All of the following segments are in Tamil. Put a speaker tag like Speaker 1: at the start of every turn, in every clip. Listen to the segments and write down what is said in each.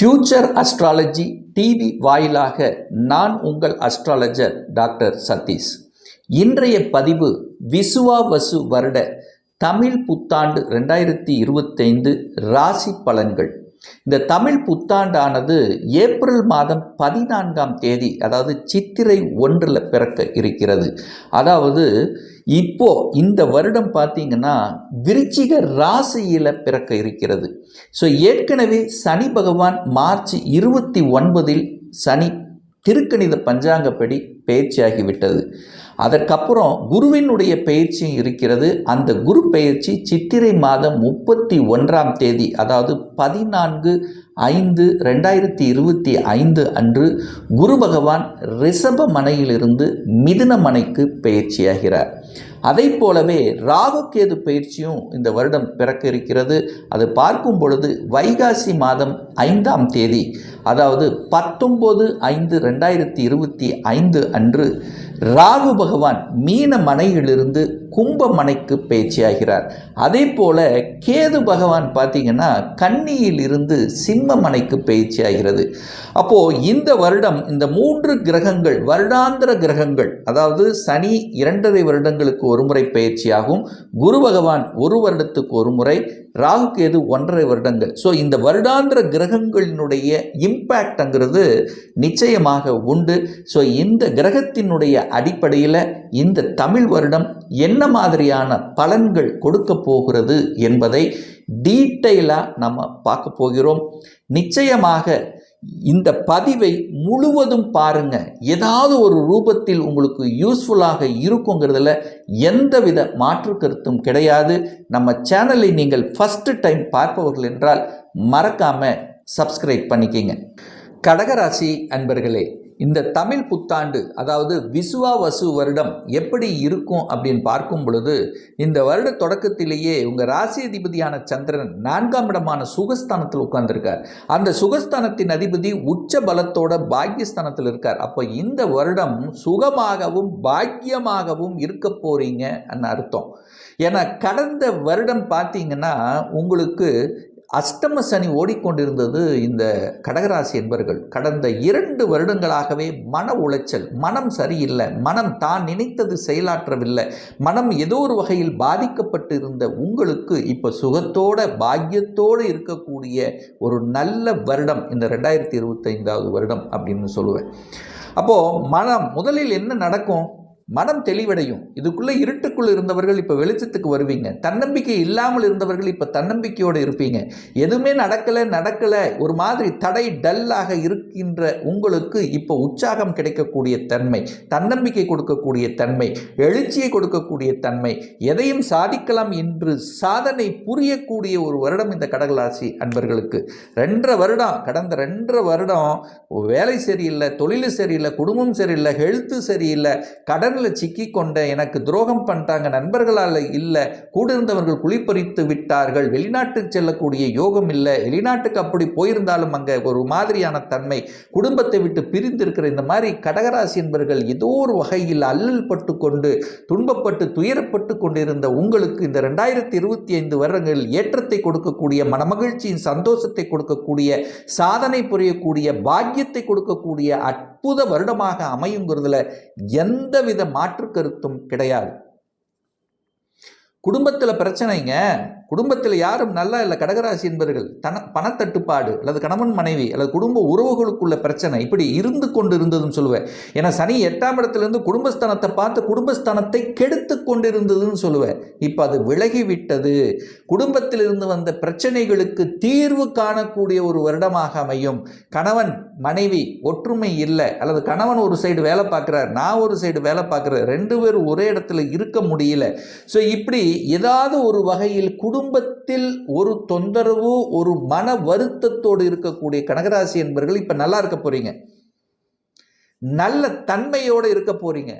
Speaker 1: ஃபியூச்சர் அஸ்ட்ராலஜி டிவி வாயிலாக நான் உங்கள் அஸ்ட்ராலஜர் டாக்டர் சதீஷ். இன்றைய பதிவு விசுவாவசு வருட தமிழ் புத்தாண்டு ரெண்டாயிரத்தி இருபத்தைந்து ராசி பலன்கள். இந்த தமிழ் புத்தாண்டானது ஏப்ரல் மாதம் பதினான்காம் தேதி அதாவது சித்திரை ஒன்றில் பிறக்க இருக்கிறது. அதாவது இப்போ இந்த வருடம் பார்த்தீங்கன்னா விருச்சிக ராசியில் பிறக்க இருக்கிறது. ஸோ ஏற்கனவே சனி பகவான் மார்ச் இருபத்தி ஒன்பதில் சனி திருக்கணித பஞ்சாங்கப்படி பயிற்சியாகிவிட்டது. அதற்கப்புறம் குருவினுடைய பயிற்சியும் இருக்கிறது. அந்த குரு பயிற்சி சித்திரை மாதம் முப்பத்தி ஒன்றாம் தேதி அதாவது பதினான்கு ஐந்து ரெண்டாயிரத்தி இருபத்தி ஐந்து அன்று குரு பகவான் ரிஷப மனையிலிருந்து மிதுன மனைக்கு பயிற்சியாகிறார். அதை போலவே ராகுக்கேது பயிற்சியும் இந்த வருடம் பிறக்க இருக்கிறது. அது பார்க்கும் பொழுது வைகாசி மாதம் ஐந்தாம் தேதி அதாவது பத்தொம்போது ஐந்து ரெண்டாயிரத்தி இருபத்தி ஐந்து அன்று ராகு பகவான் மீன மனையிலிருந்து கும்பமனைக்கு பேச்சியாகிறார். அதே போல கேது பகவான் பார்த்தீங்கன்னா கன்னியில் இருந்து பேச்சியாகிறது. அப்போது இந்த வருடம் இந்த மூன்று கிரகங்கள் வருடாந்திர கிரகங்கள் அதாவது சனி இரண்டரை வருடங்களுக்கு ஒரு முறை பயிற்சியாகும் குரு பகவான் ஒரு வருடத்துக்கு ஒரு முறை ராகு கேது ஒன்றரை வருடங்கள். ஸோ இந்த வருடாந்திர கிரகங்களினுடைய இம்பேக்ட்ங்கிறது நிச்சயமாக உண்டு. ஸோ இந்த கிரகத்தினுடைய அடிப்படையில் இந்த தமிழ் வருடம் என்ன மாதிரியான பலன்கள் கொடுக்க போகிறது என்பதை டீட்டெயிலாக நம்ம பார்க்க போகிறோம். நிச்சயமாக இந்த பதிவை முழுவதும் பாருங்க. ஏதாவது ஒரு ரூபத்தில் உங்களுக்கு யூஸ்ஃபுல்லாக இருக்குங்கிறதுல எந்தவித மாற்று கருத்தும் கிடையாது. நம்ம சேனலை நீங்கள் ஃபஸ்ட்டு டைம் பார்ப்பவர்கள் என்றால் மறக்காம சப்ஸ்கிரைப் பண்ணிக்கிங்க. கடகராசி அன்பர்களே இந்த தமிழ் புத்தாண்டு அதாவது விசுவா வசு வருடம் எப்படி இருக்கும் அப்படின்னு பார்க்கும் பொழுது இந்த வருட தொடக்கத்திலேயே உங்கள் ராசி அதிபதியான சந்திரன் நான்காம் இடமான சுகஸ்தானத்தில் உட்கார்ந்துருக்கார். அந்த சுகஸ்தானத்தின் அதிபதி உச்ச பலத்தோட பாக்கியஸ்தானத்தில் இருக்கார். அப்போ இந்த வருடம் சுகமாகவும் பாக்கியமாகவும் இருக்க போறீங்க அர்த்தம். ஏன்னா கடந்த வருடம் பார்த்தீங்கன்னா உங்களுக்கு அஷ்டம சனி ஓடிக்கொண்டிருந்தது இந்த கடகராசி என்பர்கள். கடந்த இரண்டு வருடங்களாகவே மன உளைச்சல் மனம் சரியில்லை மனம் தான் நினைத்தது செயலாற்றவில்லை மனம் ஏதோ ஒரு வகையில் பாதிக்கப்பட்டு இருந்த உங்களுக்கு இப்போ சுகத்தோட பாக்கியத்தோடு இருக்கக்கூடிய ஒரு நல்ல வருடம் இந்த ரெண்டாயிரத்தி இருபத்தைந்தாவது வருடம் அப்படின்னு சொல்லுவேன். அப்போது மனம் முதலில் என்ன நடக்கும்? மனம் தெளிவடையும். இதுக்குள்ளே இருட்டுக்குள்ளே இருந்தவர்கள் இப்போ வெளிச்சத்துக்கு வருவீங்க. தன்னம்பிக்கை இல்லாமல் இருந்தவர்கள் இப்போ தன்னம்பிக்கையோடு இருப்பீங்க. எதுவுமே நடக்கலை நடக்கலை. ஒரு மாதிரி தடை டல்லாக இருக்கின்ற உங்களுக்கு இப்போ உற்சாகம் கிடைக்கக்கூடிய தன்மை தன்னம்பிக்கை கொடுக்கக்கூடிய தன்மை எழுச்சியை கொடுக்கக்கூடிய தன்மை எதையும் சாதிக்கலாம் என்று சாதனை புரியக்கூடிய ஒரு வருடம் இந்த கடகராசி அன்பர்களுக்கு. ரெண்டரை வருடம் கடந்த ரெண்டரை வருடம் வேலை சரியில்லை தொழில் சரியில்லை குடும்பம் சரியில்லை ஹெல்த்து சரியில்லை கடன் கடனில் சிக்கி கொண்ட எனக்கு துரோகம் பண்ணிட்டாங்க நண்பர்களால் இல்லை கூட இருந்தவர்கள் குளிப்பறித்து விட்டார்கள் வெளிநாட்டுக்கு செல்லக்கூடிய யோகம் இல்லை வெளிநாட்டுக்கு அப்படி போயிருந்தாலும் அங்கே ஒரு மாதிரியான தன்மை குடும்பத்தை விட்டு பிரிந்திருக்கிற இந்த மாதிரி கடகராசி என்பவர்கள் ஏதோ ஒரு வகையில் அல்லல் பட்டு கொண்டு துன்பப்பட்டு துயரப்பட்டு கொண்டிருந்த உங்களுக்கு இந்த ரெண்டாயிரத்தி இருபத்தி ஐந்து வருடங்களில் ஏற்றத்தை கொடுக்கக்கூடிய மனமகிழ்ச்சியின் சந்தோஷத்தை கொடுக்கக்கூடிய சாதனை புரியக்கூடிய பாக்கியத்தை கொடுக்கக்கூடிய அற்புத வருடமாக அமையுங்கிறதுல எந்தவித மாற்று கருத்தும் கிடையாது. குடும்பத்தில் பிரச்சனைங்க குடும்பத்தில் யாரும் நல்லா இல்லை. கடகராசி என்பவர்கள் தன பணத்தட்டுப்பாடு அல்லது கணவன் மனைவி அல்லது குடும்ப உறவுகளுக்குள்ள பிரச்சனை இப்படி இருந்து கொண்டு இருந்ததுன்னு சொல்லுவேன். ஏன்னா சனி எட்டாம் இடத்துலேருந்து குடும்பஸ்தானத்தை பார்த்து குடும்பஸ்தானத்தை கெடுத்து கொண்டு இருந்ததுன்னு சொல்லுவேன். இப்போ அது விலகி விட்டது குடும்பத்திலிருந்து வந்த பிரச்சனைகளுக்கு தீர்வு காணக்கூடிய ஒரு வருடமாக அமையும். கணவன் மனைவி ஒற்றுமை இல்லை. அல்லது கணவன் ஒரு சைடு வேலை பார்க்குறார் நான் ஒரு சைடு வேலை பார்க்குறேன் ரெண்டு பேரும் ஒரே இடத்துல இருக்க முடியல. ஸோ இப்படி ஏதாவது ஒரு வகையில் குடும்ப குடும்பத்தில் ஒரு தொந்தரவு ஒரு மன வருத்தத்தோடு இருக்கக்கூடிய கனகராசி என்பவர்கள் இப்போ நல்லா இருக்க போறீங்க. நல்ல தன்மையோடு இருக்க போறீங்க.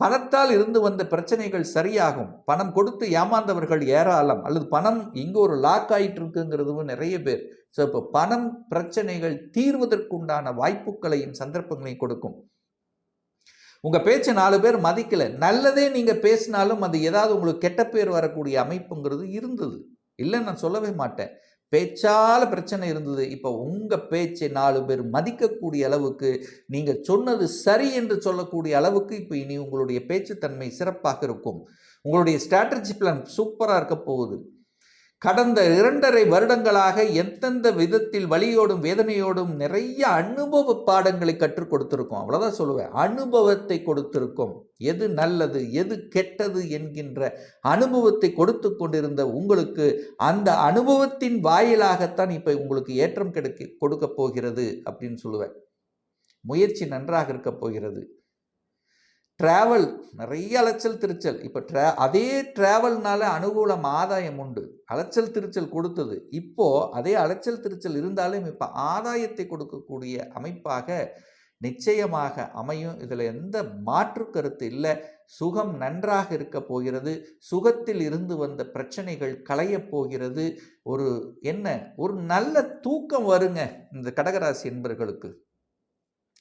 Speaker 1: பணத்தால் இருந்து வந்த பிரச்சனைகள் சரியாகும். பணம் கொடுத்து ஏமாந்தவர்கள் ஏராளம். அல்லது பணம் இங்கே ஒரு லாக் ஆகிட்டு இருக்குங்கிறதும் நிறைய பேர். ஸோ இப்போ பணம் பிரச்சனைகள் தீர்வதற்குண்டான வாய்ப்புகளையும் சந்தர்ப்பங்களையும் கொடுக்கும். உங்கள் பேச்சை நாலு பேர் மதிக்கலை. நல்லதே நீங்கள் பேசினாலும் அது ஏதாவது உங்களுக்கு கெட்ட பேர் வரக்கூடிய அமைப்புங்கிறது இருந்தது. இல்லை நான் சொல்லவே மாட்டேன். பேச்சால் பிரச்சனை இருந்தது. இப்போ உங்கள் பேச்சை நாலு பேர் மதிக்கக்கூடிய அளவுக்கு நீங்கள் சொன்னது சரி என்று சொல்லக்கூடிய அளவுக்கு இப்போ இனி உங்களுடைய பேச்சுத்தன்மை சிறப்பாக இருக்கும். உங்களுடைய ஸ்ட்ராட்டஜி பிளான் சூப்பராக இருக்க போகுது. கடந்த இரண்டரை வருடங்களாக எந்தெந்த விதத்தில் வலியோடும் வேதனையோடும் நிறைய அனுபவ பாடங்களை கற்றுக் கொடுத்துருக்கோம். அவ்வளோதான் சொல்லுவேன். அனுபவத்தை கொடுத்திருக்கோம். எது நல்லது எது கெட்டது என்கின்ற அனுபவத்தை கொடுத்து கொண்டிருந்த உங்களுக்கு அந்த அனுபவத்தின் வாயிலாகத்தான் இப்போ உங்களுக்கு ஏற்றம் கிடைக்க கொடுக்க போகிறது அப்படின்னு சொல்லுவேன். முயற்சி நன்றாக இருக்க போகிறது. ட்ராவல் நிறைய அலைச்சல் திருச்சல். இப்போ ட்ரா அதே ட்ராவல்னால அனுகூலம் ஆதாயம் உண்டு. அலைச்சல் திருச்சல் கொடுத்தது. இப்போது அதே அலைச்சல் திருச்சல் இருந்தாலும் இப்போ ஆதாயத்தை கொடுக்கக்கூடிய அமைப்பாக நிச்சயமாக அமையும். இதில் எந்த மாற்று கருத்து இல்லை. சுகம் நன்றாக இருக்க போகிறது. சுகத்தில் இருந்து வந்த பிரச்சனைகள் களையப் போகிறது. ஒரு என்ன? ஒரு நல்ல தூக்கம் வருங்க இந்த கடகராசி என்பர்களுக்கு.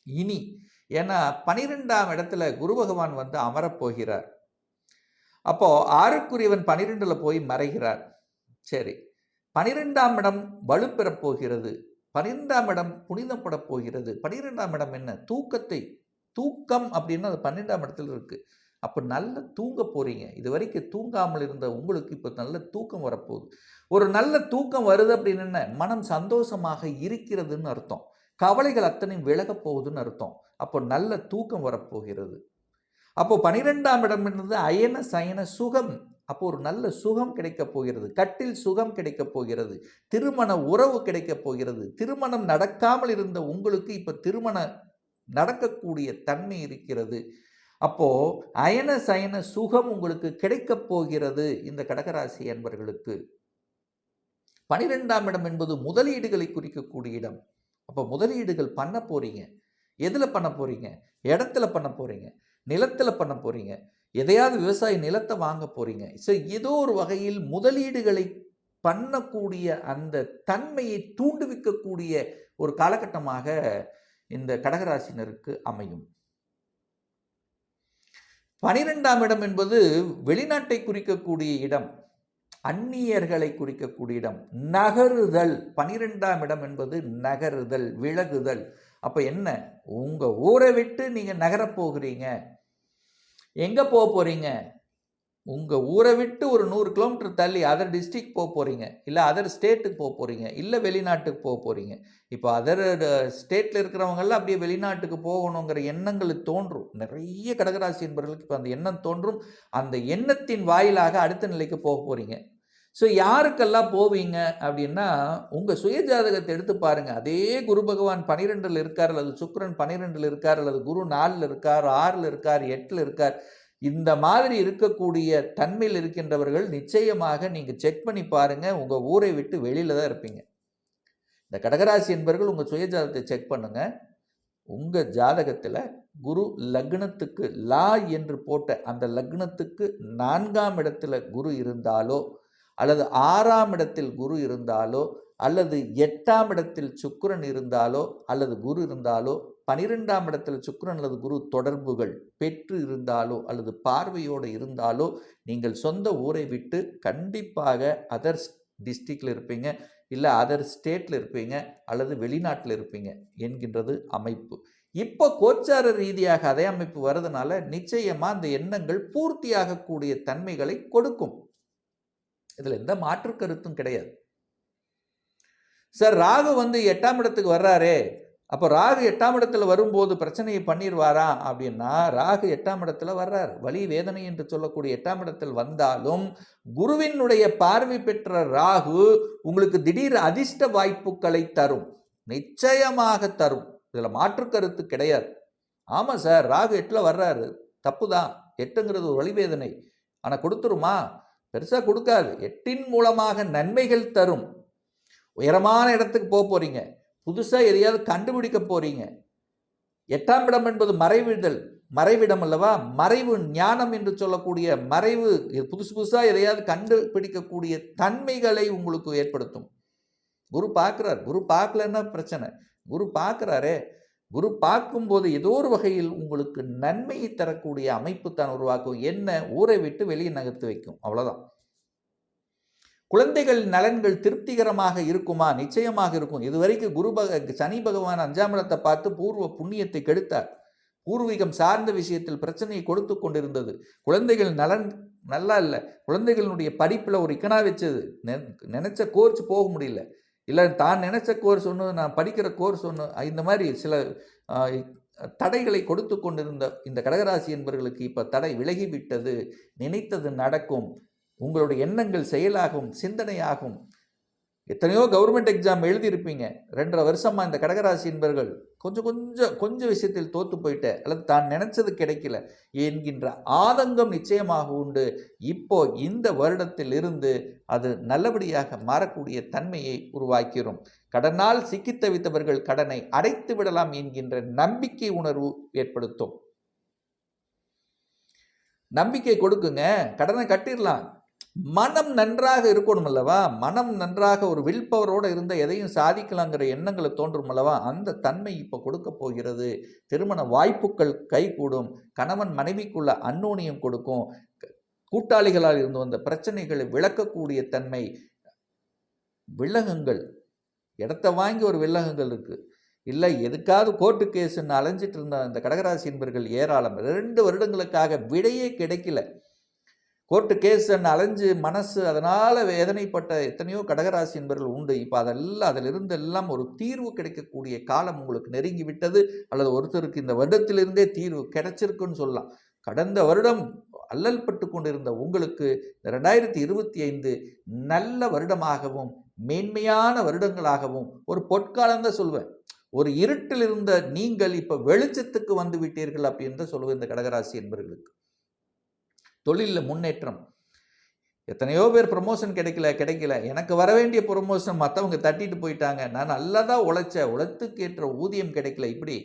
Speaker 1: இனி ஏன்னா பனிரெண்டாம் இடத்துல குரு பகவான் வந்து அமரப்போகிறார் அப்போது ஆறுக்குரியவன் பனிரெண்டில் போய் மறைகிறார். சரி பனிரெண்டாம் இடம் வலுப்பெறப் போகிறது. பன்னிரெண்டாம் இடம் புனிதப்படப் போகிறது. பனிரெண்டாம் இடம் என்ன? தூக்கத்தை தூக்கம் அப்படின்னா அது பன்னெண்டாம் இடத்துல இருக்குது அப்போ நல்ல தூங்க போகிறீங்க இது வரைக்கும் தூங்காமல் இருந்த உங்களுக்கு இப்போ நல்ல தூக்கம் வரப்போகுது. ஒரு நல்ல தூக்கம் வருது அப்படின்னு என்ன? மனம் சந்தோஷமாக இருக்கிறதுன்னு அர்த்தம். கவலைகள் அத்தனையும் விலகப் போகுதுன்னு அர்த்தம். அப்போ நல்ல தூக்கம் வரப்போகிறது. அப்போ பனிரெண்டாம் இடம் என்பது அயன சயன சுகம். அப்போ ஒரு நல்ல சுகம் கிடைக்கப் போகிறது. கட்டில் சுகம் கிடைக்கப் போகிறது. திருமண உறவு கிடைக்கப் போகிறது. திருமணம் நடக்காமல் இருந்த உங்களுக்கு இப்போ திருமண நடக்கக்கூடிய தன்மை இருக்கிறது. அப்போ அயன சயன சுகம் உங்களுக்கு கிடைக்கப் போகிறது இந்த கடகராசி என்பர்களுக்கு பனிரெண்டாம் இடம் என்பது முதலீடுகளை குறிக்கக்கூடிய இடம். அப்போ முதலீடுகள் பண்ண போகிறீங்க எதில் பண்ண போகிறீங்க இடத்துல பண்ண போகிறீங்க நிலத்தில் பண்ண போகிறீங்க எதையாவது விவசாய நிலத்தை வாங்க போகிறீங்க ஸோ ஏதோ ஒரு வகையில் முதலீடுகளை பண்ணக்கூடிய அந்த தன்மையை தூண்டுவிக்கக்கூடிய ஒரு காலகட்டமாக இந்த கடகராசினருக்கு அமையும். பனிரெண்டாம் இடம் என்பது வெளிநாட்டை குறிக்கக்கூடிய இடம். அந்நியர்களை குறிக்கக்கூடிய இடம். நகருதல். பனிரெண்டாம் இடம் என்பது நகருதல் விலகுதல். அப்போ என்ன? உங்கள் ஊரை விட்டு நீங்கள் நகரப்போகிறீங்க எங்கே போக போகிறீங்க உங்கள் ஊரை விட்டு ஒரு நூறு கிலோமீட்டர் தள்ளி அதர் டிஸ்ட்ரிக்ட் போக போகிறீங்க இல்லை அதர் ஸ்டேட்டுக்கு போக போகிறீங்க இல்லை வெளிநாட்டுக்கு போக போகிறீங்க இப்போ அதர் ஸ்டேட்டில் uh, இருக்கிறவங்கெல்லாம் அப்படியே வெளிநாட்டுக்கு போகணுங்கிற எண்ணங்கள் தோன்றும். நிறைய கடகராசி என்பவர்களுக்கு இப்போ அந்த எண்ணம் தோன்றும். அந்த எண்ணத்தின் வாயிலாக அடுத்த நிலைக்கு போக போகிறீங்க ஸோ யாருக்கெல்லாம் போவீங்க அப்படின்னா உங்கள் சுயஜாதகத்தை எடுத்து பாருங்கள் அதே குரு பகவான் பனிரெண்டில் இருக்கார் அல்லது சுக்ரன் பனிரெண்டில் இருக்கார் அல்லது குரு நாலில் இருக்கார் ஆறில் இருக்கார் எட்டில் இருக்கார். இந்த மாதிரி இருக்கக்கூடிய தன்மையில் இருக்கின்றவர்கள் நிச்சயமாக நீங்கள் செக் பண்ணி பாருங்கள் உங்கள் ஊரை விட்டு வெளியில் தான் இருப்பீங்க. இந்த கடகராசி என்பவர்கள் உங்கள் சுயஜாதகத்தை செக் பண்ணுங்கள் உங்கள் ஜாதகத்தில் குரு லக்னத்துக்கு லா என்று போட்ட அந்த லக்னத்துக்கு நான்காம் இடத்துல குரு இருந்தாலோ அல்லது ஆறாம் இடத்தில் குரு இருந்தாலோ அல்லது எட்டாம் இடத்தில் சுக்கரன் இருந்தாலோ அல்லது குரு இருந்தாலோ பனிரெண்டாம் இடத்தில் சுக்கரன் அல்லது குரு தொடர்புகள் பெற்று இருந்தாலோ அல்லது பார்வையோடு இருந்தாலோ நீங்கள் சொந்த ஊரை விட்டு கண்டிப்பாக அதர் டிஸ்ட்ரிக்டில் இருப்பீங்க இல்லை அதர் ஸ்டேட்டில் இருப்பீங்க அல்லது வெளிநாட்டில் இருப்பீங்க என்கின்றது அமைப்பு. இப்போ கோச்சார ரீதியாக அதே அமைப்பு வர்றதுனால நிச்சயமாக அந்த எண்ணங்கள் பூர்த்தியாகக்கூடிய தன்மைகளை கொடுக்கும். இதில் எந்த மாற்று கருத்தும் கிடையாது. சார் ராகு வந்து எட்டாம் இடத்துக்கு வர்றாரே. அப்போ ராகு எட்டாம் இடத்துல வரும்போது பிரச்சனையை பண்ணிடுவாரா அப்படின்னா ராகு எட்டாம் இடத்துல வர்றார். வலி வேதனை என்று சொல்லக்கூடிய எட்டாம் இடத்தில் வந்தாலும் குருவினுடைய பார்வை பெற்ற ராகு உங்களுக்கு திடீர் அதிர்ஷ்ட வாய்ப்புகளை தரும். நிச்சயமாக தரும். இதில் மாற்று கருத்து கிடையாது. ஆமாம் சார் ராகு எட்டில் வர்றாரு. தப்பு தான் எட்டுங்கிறது ஒரு வழிவேதனை ஆனால் கொடுத்துருமா? பெருசாக கொடுக்காது. எட்டின் மூலமாக நன்மைகள் தரும். உயரமான இடத்துக்கு போக போகிறீங்க புதுசாக எதையாவது கண்டுபிடிக்க போகிறீங்க எட்டாம் இடம் என்பது மறைவிடல் மறைவிடம் அல்லவா? மறைவு ஞானம் என்று சொல்லக்கூடிய மறைவு புதுசு புதுசாக எதையாவது கண்டுபிடிக்கக்கூடிய தன்மைகளை உங்களுக்கு ஏற்படுத்தும். குரு பார்க்குறார். குரு பார்க்கலன்னா பிரச்சனை. குரு பார்க்குறாரே குரு பார்க்கும்போது ஏதோ ஒரு வகையில் உங்களுக்கு நன்மையை தரக்கூடிய அமைப்பு தான் உருவாக்கும். என்ன? ஊரை விட்டு வெளியே நகர்த்து வைக்கும். அவ்வளோதான் குழந்தைகள் நலன்கள் திருப்திகரமாக இருக்குமா? நிச்சயமாக இருக்கும். இதுவரைக்கும் குரு பக சனி பகவான் அஞ்சாம் இடத்தை பார்த்து பூர்வ புண்ணியத்தை கெடுத்தார். பூர்வீகம் சார்ந்த விஷயத்தில் பிரச்சனையை கொடுத்து கொண்டிருந்தது. குழந்தைகள் நலன் நல்லா இல்லை. குழந்தைகளுடைய படிப்பில் ஒரு இக்கனா வச்சது. நினச்ச கோர்ஸ் போக முடியல. இல்லை தான் நினச்ச கோர்ஸ் ஒன்று நான் படிக்கிற கோர்ஸ் ஒன்று இந்த மாதிரி சில தடைகளை கொடுத்து கொண்டிருந்த இந்த கடகராசி என்பவர்களுக்கு இப்போ தடை விலகிவிட்டது நினைத்தது நடக்கும் உங்களுடைய எண்ணங்கள் செயலாகும் சிந்தனையாகும். எத்தனையோ கவர்மெண்ட் எக்ஸாம் எழுதியிருப்பீங்க. ரெண்டரை வருஷமா இந்த கடகராசி என்பவர்கள் கொஞ்சம் கொஞ்சம் கொஞ்சம் விஷயத்தில் தோத்து போயிட்ட அல்லது தான் நினைச்சது கிடைக்கல. என்கின்ற ஆதங்கம் நிச்சயமாக உண்டு. இப்போ இந்த வருடத்தில் இருந்து அது நல்லபடியாக மாறக்கூடிய தன்மையை உருவாக்கிறோம். கடனால் சிக்கி தவித்தவர்கள் கடனை அடைத்து விடலாம் என்கின்ற நம்பிக்கை உணர்வு ஏற்படுத்தும். நம்பிக்கை கொடுக்குங்க. கடனை கட்டிடலாம். மனம் நன்றாக இருக்கணும் அல்லவா? மனம் நன்றாக ஒரு வில் பவரோடு இருந்த எதையும் சாதிக்கலாங்கிற எண்ணங்களை தோன்றும் அல்லவா? அந்த தன்மை இப்போ கொடுக்க போகிறது. திருமண வாய்ப்புகள் கைகூடும். கணவன் மனைவிக்குள்ள அன்னோனியம் கொடுக்கும். கூட்டாளிகளால் இருந்து வந்த பிரச்சனைகளை விளக்கக்கூடிய தன்மை. வில்லகங்கள். இடத்த வாங்கி ஒரு வில்லகங்கள் இருக்குது இல்லை எதுக்காவது கோர்ட்டு கேஸுன்னு அலைஞ்சிட்டு இருந்த அந்த கடகராசி என்பர்கள் ஏராளம். ரெண்டு வருடங்களுக்காக விடையே கிடைக்கல. கோர்ட்டு கேஸ் அலைஞ்சு மனசு அதனால் வேதனைப்பட்ட எத்தனையோ கடகராசி என்பவர்கள் உண்டு. இப்போ அதெல்லாம் அதிலிருந்து எல்லாம் ஒரு தீர்வு கிடைக்கக்கூடிய காலம் உங்களுக்கு நெருங்கி விட்டது. அல்லது ஒருத்தருக்கு இந்த வருடத்திலிருந்தே தீர்வு கிடைச்சிருக்குன்னு சொல்லலாம். கடந்த வருடம் அல்லல் பட்டு கொண்டிருந்த உங்களுக்கு ரெண்டாயிரத்தி இருபத்தி ஐந்து நல்ல வருடமாகவும் மேன்மையான வருடங்களாகவும் ஒரு பொற்காலம் தான் சொல்வேன். ஒரு இருட்டில் இருந்த நீங்கள் இப்போ வெளிச்சத்துக்கு வந்து விட்டீர்கள் அப்படின்னு தான் சொல்லுவேன் இந்த கடகராசி என்பவர்களுக்கு தொழிலில் முன்னேற்றம். எத்தனையோ பேர் ப்ரொமோஷன் கிடைக்கல கிடைக்கல. எனக்கு வர வேண்டிய ப்ரொமோஷன் மற்றவங்க தட்டிட்டு போயிட்டாங்க. நான் நல்லா தான் உழைச்ச உழைத்துக்கு ஏற்ற ஊதியம் கிடைக்கல. இப்படி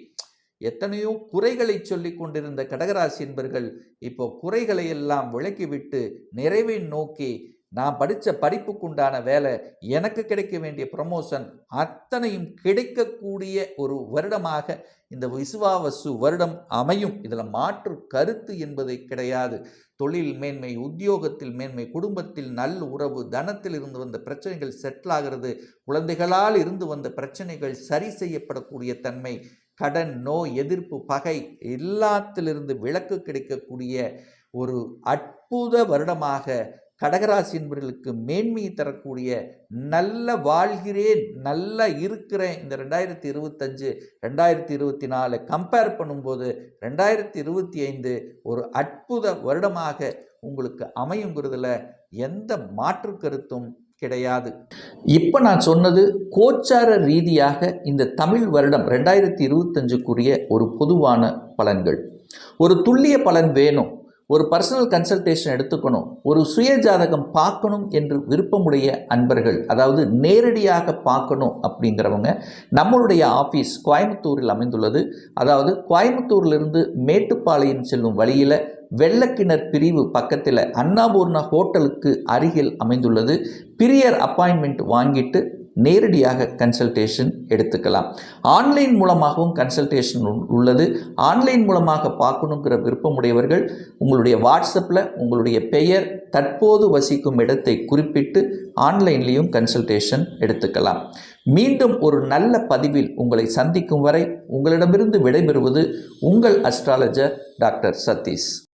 Speaker 1: எத்தனையோ குறைகளை சொல்லி கொண்டிருந்த கடகராசி என்பர்கள் இப்போ குறைகளை எல்லாம் விலக்கிவிட்டு நிறைவை நோக்கி நான் படித்த படிப்புக்குண்டான வேலை எனக்கு கிடைக்க வேண்டிய ப்ரமோஷன் அத்தனையும் கிடைக்கக்கூடிய ஒரு வருடமாக இந்த விசுவாவசு வருடம் அமையும். இதில் மாற்று கருத்து என்பது கிடையாது. தொழில் மேன்மை உத்தியோகத்தில் மேன்மை குடும்பத்தில் நல்ல உறவு தனத்தில் இருந்து வந்த பிரச்சனைகள் செட்டில் ஆகிறது. குழந்தைகளால் இருந்து வந்த பிரச்சனைகள் சரி செய்யப்படக்கூடிய தன்மை கடன் நோய் எதிர்ப்பு பகை எல்லாத்திலிருந்து விலக்கு கிடைக்கக்கூடிய ஒரு அற்புத வருடமாக கடகராசி என்பவர்களுக்கு மேன்மையை தரக்கூடிய நல்ல வாழ்கிறேன் நல்லா இருக்கிறேன். இந்த ரெண்டாயிரத்தி இருபத்தஞ்சு ரெண்டாயிரத்தி இருபத்தி நாலு கம்பேர் பண்ணும்போது ரெண்டாயிரத்தி இருபத்தி ஐந்து ஒரு அற்புத வருடமாக உங்களுக்கு அமையுங்கிறதுல எந்த மாற்று கருத்தும் கிடையாது. இப்போ நான் சொன்னது கோச்சார ரீதியாக இந்த தமிழ் வருடம் ரெண்டாயிரத்தி இருபத்தஞ்சுக்குரிய ஒரு பொதுவான பலன்கள். ஒரு துல்லிய பலன் வேணும். ஒரு பர்சனல் கன்சல்டேஷன் எடுத்துக்கணும். ஒரு சுய ஜாதகம் பார்க்கணும் என்று விருப்பமுடைய அன்பர்கள் அதாவது நேரடியாக பார்க்கணும் அப்படிங்கிறவங்க நம்மளுடைய ஆஃபீஸ் கோயம்புத்தூரில் அமைந்துள்ளது. அதாவது கோயம்புத்தூர்லேருந்து மேட்டுப்பாளையம் செல்லும் வழியில் வெள்ளக்கிணர் பிரிவு பக்கத்தில் அன்னபூர்ணா ஹோட்டலுக்கு அருகில் அமைந்துள்ளது. பிரியர் அப்பாயின்மெண்ட் வாங்கிட்டு நேரடியாக கன்சல்டேஷன் எடுத்துக்கலாம். ஆன்லைன் மூலமாகவும் கன்சல்டேஷன் உள்ளது. ஆன்லைன் மூலமாக பார்க்கணுங்கிற விருப்பமுடையவர்கள் உங்களுடைய வாட்ஸ்அப்பில் உங்களுடைய பெயர் தற்போது வசிக்கும் இடத்தை குறிப்பிட்டு ஆன்லைன்லேயும் கன்சல்டேஷன் எடுத்துக்கலாம். மீண்டும் ஒரு நல்ல பதிவில் உங்களை சந்திக்கும் வரை உங்களிடமிருந்து விடைபெறுவது உங்கள் அஸ்ட்ராலஜர் டாக்டர் சதீஷ்.